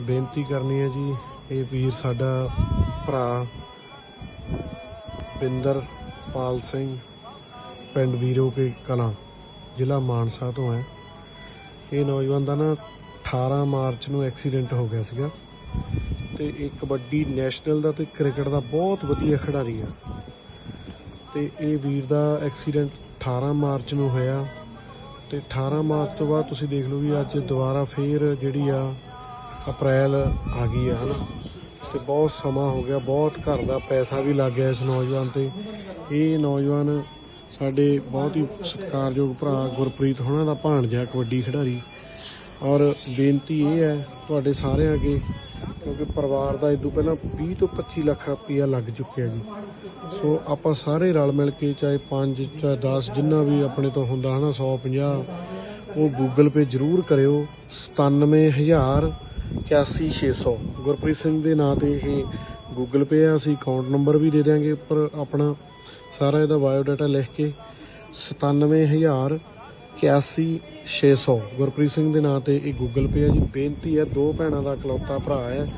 ਬੇਨਤੀ ਕਰਨੀ ਹੈ ਜੀ, ਇਹ ਵੀਰ ਸਾਡਾ ਭਰਾ ਪਿੰਦਰ ਪਾਲ ਸਿੰਘ, ਪਿੰਡ ਵੀਰੋ ਕੇ ਕਲਾਂ, ਜ਼ਿਲ੍ਹਾ ਮਾਨਸਾ ਤੋਂ ਹੈ। ਇਹ ਨੌਜਵਾਨ ਦਾ ਨਾ 18 ਮਾਰਚ ਨੂੰ ਐਕਸੀਡੈਂਟ ਹੋ ਗਿਆ ਸੀਗਾ ਤੇ ਇਹ ਕਬੱਡੀ ਨੈਸ਼ਨਲ ਦਾ ਤੇ ਕ੍ਰਿਕਟ ਦਾ ਬਹੁਤ ਵਧੀਆ ਖਿਡਾਰੀ ਆ। ਤੇ ਇਹ ਵੀਰ ਦਾ ਐਕਸੀਡੈਂਟ 18 ਮਾਰਚ ਨੂੰ ਹੋਇਆ ਤੇ 18 ਮਾਰਚ ਤੋਂ ਬਾਅਦ ਤੁਸੀਂ ਦੇਖ ਲਓ ਵੀ ਅੱਜ ਦੁਬਾਰਾ ਫੇਰ ਜਿਹੜੀ ਆ ਅਪ੍ਰੈਲ ਆ ਗਈ ਆ, ਹਨਾ? ਤੇ ਬਹੁਤ ਸਮਾਂ ਹੋ ਗਿਆ, ਬਹੁਤ ਘਰ ਦਾ ਪੈਸਾ ਵੀ ਲੱਗ ਗਿਆ ਇਸ ਨੌਜਵਾਨ ਤੇ। ਇਹ ਨੌਜਵਾਨ ਸਾਡੇ ਬਹੁਤ ਹੀ ਸਤਿਕਾਰਯੋਗ ਭਰਾ ਗੁਰਪ੍ਰੀਤ ਹੋਣਾ ਦਾ ਭਾਣਜਾ, ਕਬੱਡੀ ਖਿਡਾਰੀ। ਔਰ ਬੇਨਤੀ ਇਹ ਹੈ ਤੁਹਾਡੇ ਸਾਰਿਆਂ ਅੱਗੇ, ਕਿਉਂਕਿ ਪਰਿਵਾਰ ਦਾ ਇਦੋਂ ਪਹਿਲਾਂ 20 ਤੋਂ 25 ਲੱਖ ਰੁਪਈਆ ਲੱਗ ਚੁੱਕਿਆ ਜੀ। ਸੋ ਆਪਾਂ ਸਾਰੇ ਰਲ ਮਿਲ ਕੇ ਚਾਹੇ 5 ਚਾਹੇ 10 ਜਿੰਨਾ ਵੀ ਆਪਣੇ ਤੋਂ ਹੁੰਦਾ, ਹਨਾ 150 ਉਹ ਗੂਗਲ ਪੇ ਜ਼ਰੂਰ ਕਰਿਓ। 97000 81600 ਗੁਰਪ੍ਰੀਤ ਸਿੰਘ ਦੇ ਨਾਂ ਤੇ ਇਹ ਗੂਗਲ ਪੇ ਆ। ਅਸੀਂ ਅਕਾਊਂਟ ਨੰਬਰ ਵੀ ਦੇ ਦਿਆਂਗੇ ਉੱਪਰ ਆਪਣਾ ਸਾਰਾ ਇਹਦਾ ਬਾਇਓ ਡਾਟਾ ਲਿਖ ਕੇ। 97000 81600 ਗੁਰਪ੍ਰੀਤ ਸਿੰਘ ਦੇ ਨਾਂ ਤੇ ਇਹ ਗੂਗਲ ਪੇ ਹੈ ਜੀ। ਬੇਨਤੀ ਹੈ, ਦੋ ਭੈਣਾਂ ਦਾ ਇਕਲੌਤਾ ਭਰਾ ਹੈ।